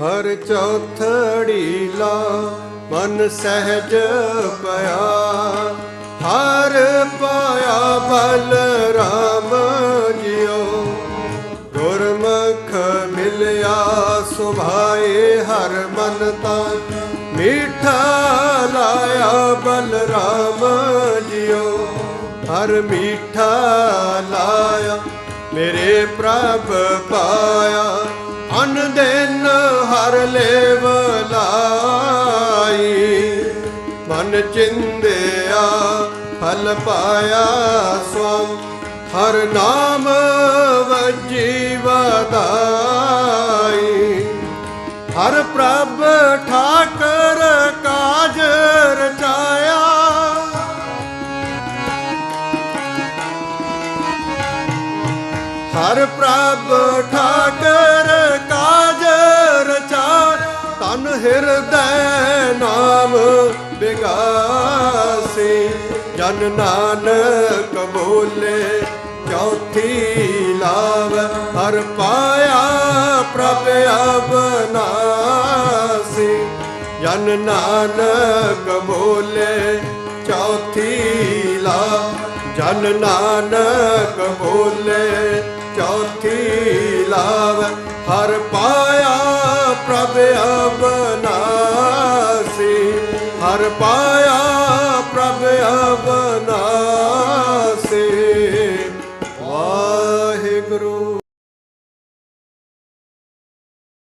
ਹਰ ਚੌਥੜੀ ਲਾ ਮਨ ਸਹਿਜ ਪਿਆ। ਹਰ ਪਾਇਆ ਬਲ ਰਾਮ ਜਿਉ। ਗੁਰਮੁਖ ਮਿਲਿਆ ਸੁਭਾਏ ਹਰ ਮਨ ਤਾਂ। ਮੀਠਾ ਲਾਇਆ ਬਲਰਾਮ ਜਿਉ। ਹਰ ਮੀਠਾ ਲਾਇਆ, ਮੇਰੇ ਪ੍ਰਭ ਪਾਇਆ। ਅਨ ਦਿਨ ਹਰ ਲੇਵ ਲਾਈ। ਮਨ ਚਿੰਦਿਆ, ਫਲ ਪਾਇਆ ਸਵੰ। ਹਰ ਨਾਮ ਵਜੀ ਵਦਾਈ ਹਰ ਪ੍ਰਭ ਠਾਕਰ ਕਾਜ ਰਚਾਇਆ। ਹਰ ਪ੍ਰਭ ਠਾਕਰ ਹਿਰਦੈ ਨਾਮ ਬਿਗਾਸੀ, ਜਨ ਨਾਨਕ ਬੋਲੇ, ਚੌਥੀ ਲਾਵ ਹਰ ਪਾਇਆ ਪ੍ਰਭ ਅਬਨਾਸੀ, ਜਨ ਨਾਨਕ ਬੋਲੇ, ਚੌਥੀ ਲਾਵ, ਜਨ ਨਾਨਕ ਬੋਲੇ, ਚੌਥੀ ਲਾਵ ਹਰ ਪਾਇਆ ਪ੍ਰਭ ਅਬਨਾਸੀ ਹਰ ਪਾਇਆ ਪ੍ਰਭ ਅਬਨਾਸੀ ਵਾਹਿਗੁਰੂ।